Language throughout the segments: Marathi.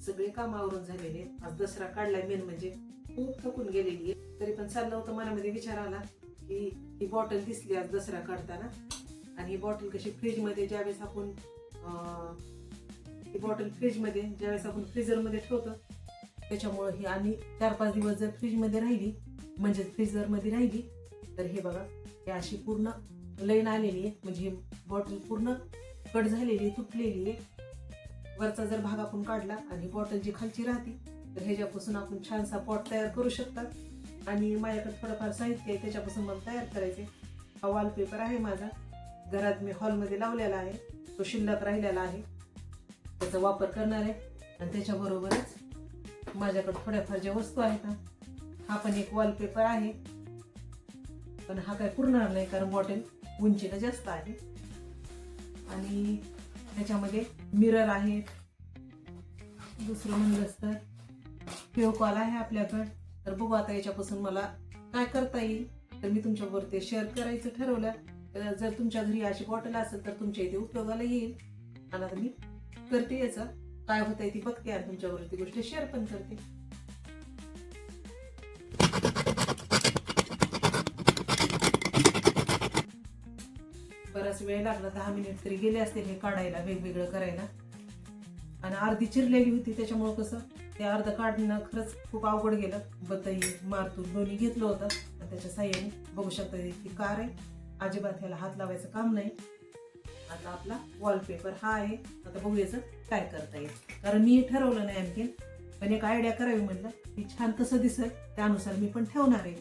सगळे काम आवरून झालेले आज दसरा काढलाय मेन म्हणजे. खूप थकून गेलेली आहे. तरी पण चाललं होतं मनामध्ये विचार आला की ही बॉटल दिसली आज दसरा काढताना. आणि ही बॉटल कशी फ्रीजमध्ये ज्यावेळेस आपण ही बॉटल फ्रीजमध्ये ज्यावेळेस आपण फ्रीजरमध्ये ठेवतो त्याच्यामुळं ही आणि चार पाच दिवस जर फ्रीजमध्ये राहिली म्हणजे फ्रीजरमध्ये राहिली तर हे बघा हे अशी पूर्ण लईन आलेली आहे. म्हणजे बॉटल पूर्ण कट झालेली आहे तुटलेली आहे. वरचा जर भाग आपण काढला आणि बॉटल जी खालची राहते तर ह्याच्यापासून आपण छानसा पॉट तयार करू शकतात. आणि माझ्याकडे थोडंफार साहित्य आहे त्याच्यापासून मला तयार करायचे हा वॉलपेपर आहे माझा. घरात मी हॉलमध्ये लावलेला आहे. तो शिल्लक राहिलेला आहे. त्याचा वापर करणार आहे. आणि त्याच्याबरोबरच माझ्याकडे थोड्याफार ज्या वस्तू आहेत ना हा पण एक वॉलपेपर आहे. पण हा काय पुरणार नाही कारण बॉटल उंचीला जास्त आहे. आणि त्याच्यामध्ये मिरर आहेत दुसरं म्हणलंच तर फेवकॉल आहे आपल्याकडं. तर बघू आता याच्यापासून मला काय करता येईल. तर मी तुमच्याबरोबर ते शेअर करायचं ठरवलं. तर जर तुमच्या घरी अशी बॉटल असेल तर तुमच्या इथे उपयोगाला येईल. आणि आता मी करते याचं. काय होतंय ती बघते आणि तुमच्याबरोबर ती गोष्ट शेअर पण करते. वेळ लागला दहा मिनिट तरी गेले असतील हे काढायला वेगवेगळं करायला. आणि अर्धी चिरलेली होती त्याच्यामुळं कसं ते अर्ध काढणं खरंच खूप अवघड गेलं. बतई मारतून दोन्ही घेतलं होतं. आणि त्याच्या साह्याने बघू शकता की कार आहे. अजिबात ह्याला हात लावायचं काम नाही. आता आपला वॉलपेपर हा आहे. आता बघूयाचं काय करता येईल. कारण मी ठरवलं नाही आणखी पण एक आयडिया करावी म्हणलं. की छान कसं दिसत त्यानुसार मी पण ठेवणार आहे.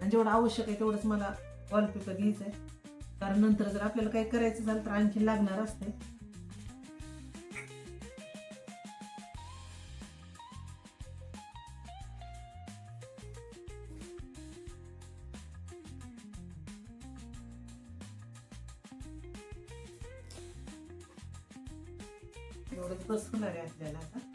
आणि जेवढं आवश्यक आहे तेवढंच मला वॉलपेपर घ्यायचं आहे. कारण नंतर जर आपल्याला काही करायचं झालं तर आणखी लागणार असते. एवढंच बस होणार आहे आपल्याला आता.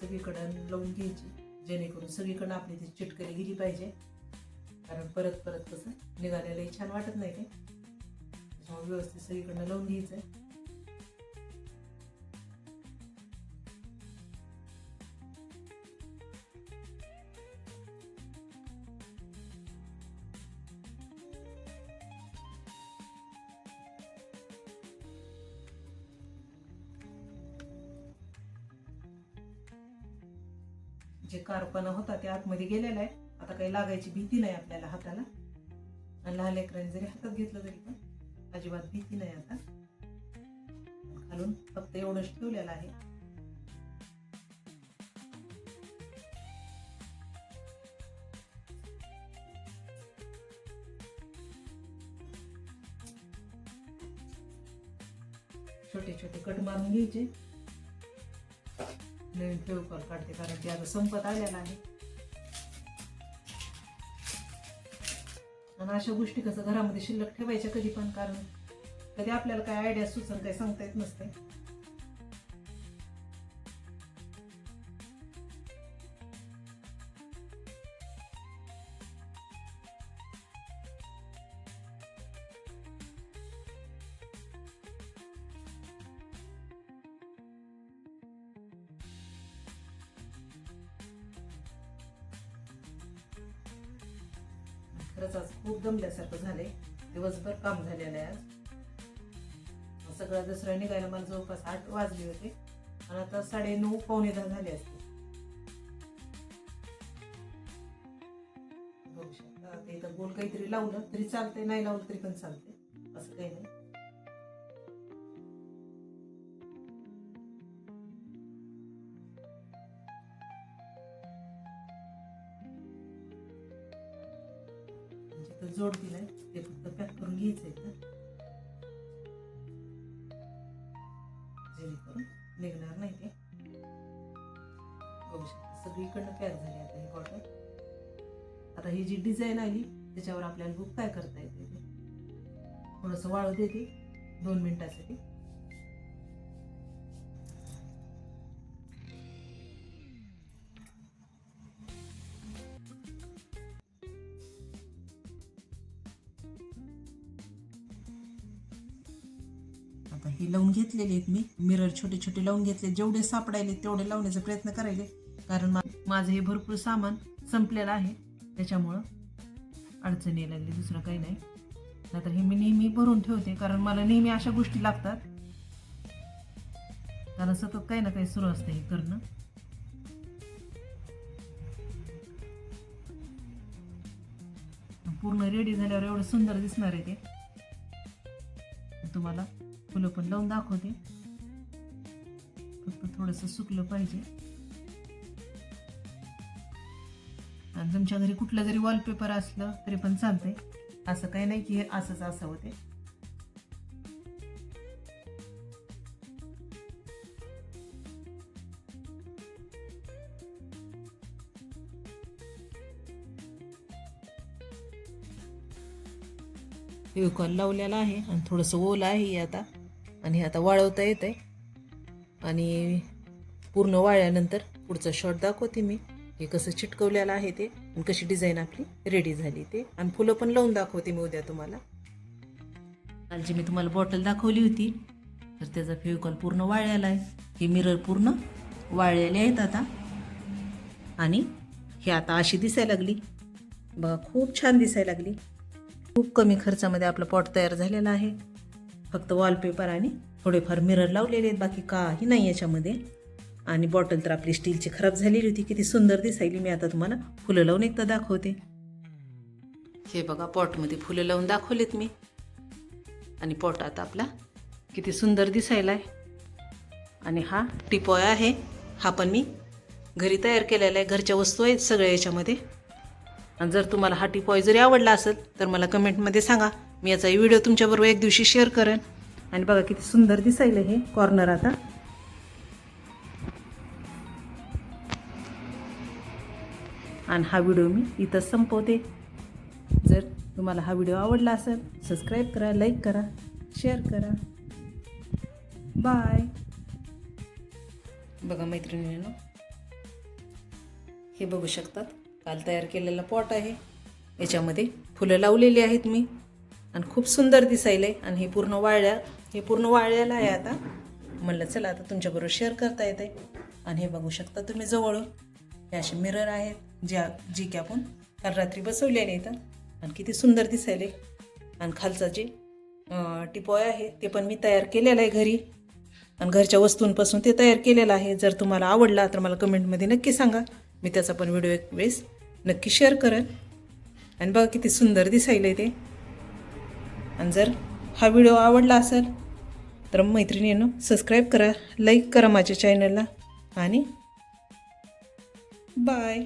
सगळीकडं लावून घ्यायची. जेणेकरून सगळीकडं आपली ती चिटकरी गेली पाहिजे. कारण परत परत कसं निघालेलंही छान वाटत नाही ते. व्यवस्थित सगळीकडनं लावून घ्यायचं जे कारपणा होता ते आतमध्ये गेलेला आहे. आता काही लागायची भीती नाही आपल्याला हाताला. आणि लहान लेकरांनी जरी हातात घेतलं तरी पण अजिबात भीती नाही आता. खालून फक्त एवढंच ठेवलेलं आहे. छोटे छोटे कट मारून घ्यायचे. नवीन फेवकॉल काढते कारण ते आता संपत आलेला आहे. आणि अशा गोष्टी कसं घरामध्ये शिल्लक ठेवायच्या कधी पण कारण कधी आपल्याला काय आयडिया सुचन काही सांगता येत नसते खरंच आज खूप दमल्यासारखं झालंय. दिवसभर काम झालेलं आहे आज. सगळा दसरा निघायला मला जवळपास आठ वाजले होते. आणि आता साडे नऊ पावणे दहा झाले असते बघू शकता. इथं गोल काहीतरी लावलं तरी चालते नाही लावलं तरी पण चालते असं काही नाही. जोड दिलाय ते फक्त पॅक करून घ्यायचंय का जेणेकरून निघणार नाही ते. बघू शकता सगळीकडनं पॅक झाली आता ही बॉटल आता ही जी डिझाईन आली त्याच्यावर आपल्याला बुक काय करता येते ते. थोडंसं वाळू देते दोन मिनिटासाठी. आता हे लावून घेतलेले आहेत मी. मिरर छोटे छोटे लावून घेतले. जेवढे सापडायले तेवढे लावण्याचा प्रयत्न करायले. कारण माझं हे भरपूर सामान संपलेलं आहे. त्याच्यामुळं अडचण यायला लागली दुसरं काही नाही. नाहीतर हे मी नेहमी भरून ठेवते. कारण मला नेहमी अशा गोष्टी लागतात. कारण सतत काही ना काही सुरू असतं हे करणं. पूर्ण रेडी झाल्यावर एवढं सुंदर दिसणार आहे ते. तुम्हाला फुलं पण लावून दाखवते. फक्त थोडंसं सुकलं पाहिजे. आणि तुमच्या घरी कुठलं जरी वॉलपेपर असलं तरी पण चालतंय. असं काही नाही की हे असंच असावं ते. कॉल लावलेला आहे आणि थोडंसं ओलं आहे आता. आणि हे आता वाळवता येत आहे आणि पूर्ण वाळल्यानंतर पुढचं शॉट दाखवते मी. हे कसं चिटकवलेलं आहे ते आणि कशी डिझाईन आपली रेडी झाली ते. आणि फुलं पण लावून दाखवते मी उद्या तुम्हाला. कालची मी तुम्हाला बॉटल दाखवली होती तर त्याचा फेविकॉल पूर्ण वाळलेला आहे. हे मिरर पूर्ण वाळलेले आहेत आता. आणि हे आता अशी दिसायला लागली. बघा खूप छान दिसायला लागली. खूप कमी खर्चामध्ये आपलं पॉट तयार झालेलं आहे. फक्त वॉलपेपर आणि थोडेफार मिरर लावलेले आहेत बाकी काही नाही याच्यामध्ये. आणि बॉटल तर आपली स्टीलची खराब झालेली होती किती सुंदर दिसायली. मी आता तुम्हाला फुलं लावून एकदा दाखवते. हे बघा पॉटमध्ये फुलं लावून दाखवलेत मी. आणि पॉट आता आपला किती सुंदर दिसायला आहे आणि हा टिपॉय आहे. हा पण मी घरी तयार केलेला आहे. घरच्या वस्तू आहेत सगळ्या याच्यामध्ये. आणि जर तुम्हाला हा टिपॉय जरी आवडला असेल तर मला कमेंटमध्ये सांगा. मी याचा व्हिडिओ तुमच्याबरोबर एक दिवशी शेअर करेन. आणि बघा किती सुंदर दिसायलं हे कॉर्नर आता. आणि हा व्हिडिओ मी इथं संपवते. जर तुम्हाला हा व्हिडिओ आवडला असेल सबस्क्राईब करा लाईक करा शेअर करा. बाय बघा मैत्रिणींनो हे बघू शकतात. काल तयार केलेला पॉट आहे. याच्यामध्ये फुलं लावलेली आहेत मी. आणि खूप सुंदर दिसायले आणि हे पूर्ण वाळल्या हे पूर्ण वाळलेलं आहे आता. म्हणलं चला आता तुमच्याबरोबर शेअर करता येते आणि हे बघू शकता तुम्ही जवळून. हे असे मिरर आहेत ज्या जी की आपण काल रात्री बसवलेले इथं आणि किती सुंदर दिसायले आणि खालचा जे टिपॉय आहे ते पण मी तयार केलेलं आहे घरी. आणि घरच्या वस्तूंपासून ते तयार केलेलं आहे. जर तुम्हाला आवडला तर मला कमेंटमध्ये नक्की सांगा. मी त्याचा पण व्हिडिओ एक वेळेस नक्की शेअर करेन आणि बघा किती सुंदर दिसायलं ते. आणि जर हा व्हिडिओ आवडला असेल तर मैत्रिणींनो सबस्क्राईब करा लाईक करा माझ्या चॅनलला आणि बाय